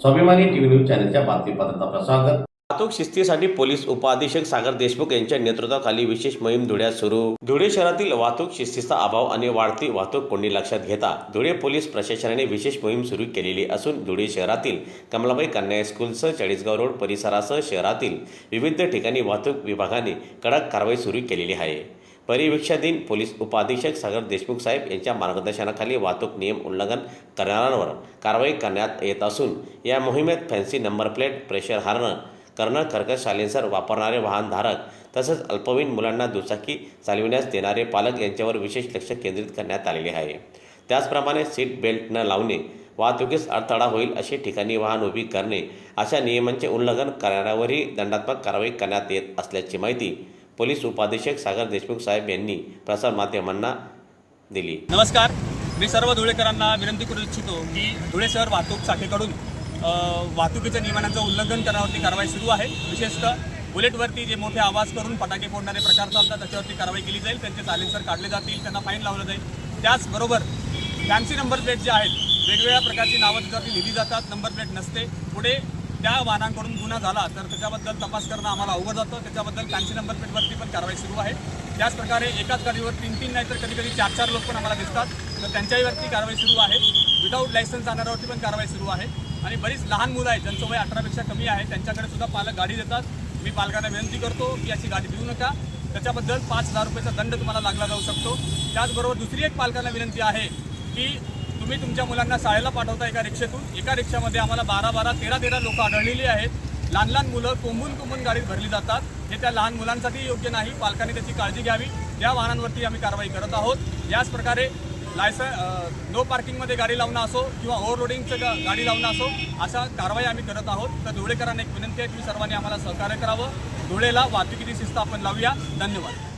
स्वाभिमानी TV news चॅनलच्या बातमीपत्रात स्वागत वाहतूक शिस्तीसाठी पोलीस उपाधीक्षक सागर देशमुख यांच्या नेतृत्वाखाली विशेष मोहीम धुळ्यात सुरू. धुळे शहरातील वाहतूक शिस्तीचा अभाव आणि वाढती वाहतूक कोंडी लक्षात घेता धुळे पोलीस प्रशासनाने विशेष मोहीम सुरू केलेली असून धुळे शहरातील कमलाबाई कन्या स्कूलसह चाळीसगाव रोड परिसरासह शहरातील विविध ठिकाणी वाहतूक विभागाने कडक कारवाई सुरू केलेली आहे. परिवीक्षाधीन पोलीस उपअधीक्षक सागर देशमुख साहेब यांच्या मार्गदर्शनाखाली वाहतूक नियम उल्लंघन करणाऱ्यांवर कारवाई करण्यात येत असून या मोहिमेत fancy number plate pressure horn करणं कर्कश सायलेन्सर वापरणारे वाहनधारक तसंच अल्पवयीन मुलांना दुचाकी चालविण्यास देणारे पालक यांच्यावर विशेष लक्ष केंद्रित करण्यात आलेले आहे. त्याचप्रमाणे सीट बेल्ट न लावणे वाहतुकीस अडथळा होईल अशी ठिकाणी वाहन उभी करणे अशा नियमांचे उल्लंघन करणाऱ्यावरही दंडात्मक कारवाई करण्यात येत असल्याची माहिती पोलीस उपाधीक्षक सागर देशमुख साहेब यांनी प्रसारमाध्यमांना दिली. नमस्कार. मी सर्व धुळेकरांना विनंती करू इच्छितो की धुळे शहर वाहतूक शाखेकडून वाहतुकीच्या नियमांचं उल्लंघन करण्यावरती कारवाई सुरू आहे. विशेषतः बुलेटवरती जे मोठे आवाज करून फटाके फोडणारे प्रकार चालतात त्याच्यावरती कारवाई केली जाईल. त्यांचे सायलेन्सर काढले जातील त्यांना फाईन लावलं जाईल. त्याचबरोबर फॅन्सी नंबर प्लेट जे आहेत वेगवेगळ्या प्रकारची नावं त्याच्यावरती लिहिली जातात. नंबर प्लेट नसते. पुढे त्या वाहनांकडून गुन्हा झाला तर त्याच्याबद्दल तपास करणं आम्हाला अवघड जातं. त्याच्याबद्दल फॅन्सी नंबर प्लेटवरती पण कारवाई सुरू आहे. त्याचप्रकारे एकाच गाडीवर तीन तीन नाही तर कधी कधी चार चार लोक पण आम्हाला दिसतात. तर त्यांच्याहीवरती कारवाई सुरू आहे. विदाऊट लायसन्स जाणाऱ्यावरती पण कारवाई सुरू आहे. आणि बरीच लहान मुलं आहेत ज्यांचं वय अठरापेक्षा कमी आहे त्यांच्याकडे सुद्धा पालक गाडी देतात. मी पालकांना विनंती करतो की अशी गाडी देऊ नका. त्याच्याबद्दल पाच हजार रुपयाचा दंड तुम्हाला लागला जाऊ शकतो. त्याचबरोबर दुसरी एक पालकांना विनंती आहे की तुम्ही तुमच्या मुलांना शाळेला पाठवता एका रिक्षेतून? एका रिक्षामध्ये आम्हाला बारा बारा तेरा तेरा लोक आढळलेली आहेत. लहान लहान मुलं कोंबून कोंबून गाडीत भरली जातात. हे त्या लहान मुलांसाठी योग्य नाही. पालकांनी त्याची काळजी घ्यावी. त्या वाहनांवरती आम्ही कारवाई करत आहोत. याच प्रकारे लायसन नो पार्किंगमध्ये गाडी लावणं असो किंवा ओव्हरलोडिंगचं गा गाडी लावणं असो अशा कारवाई आम्ही करत आहोत. तर धुळेकरांना एक विनंती आहे तुम्ही सर्वांनी आम्हाला सहकार्य करावं. धुळेला वाहतुकीची शिस्त आपण लावूया. धन्यवाद.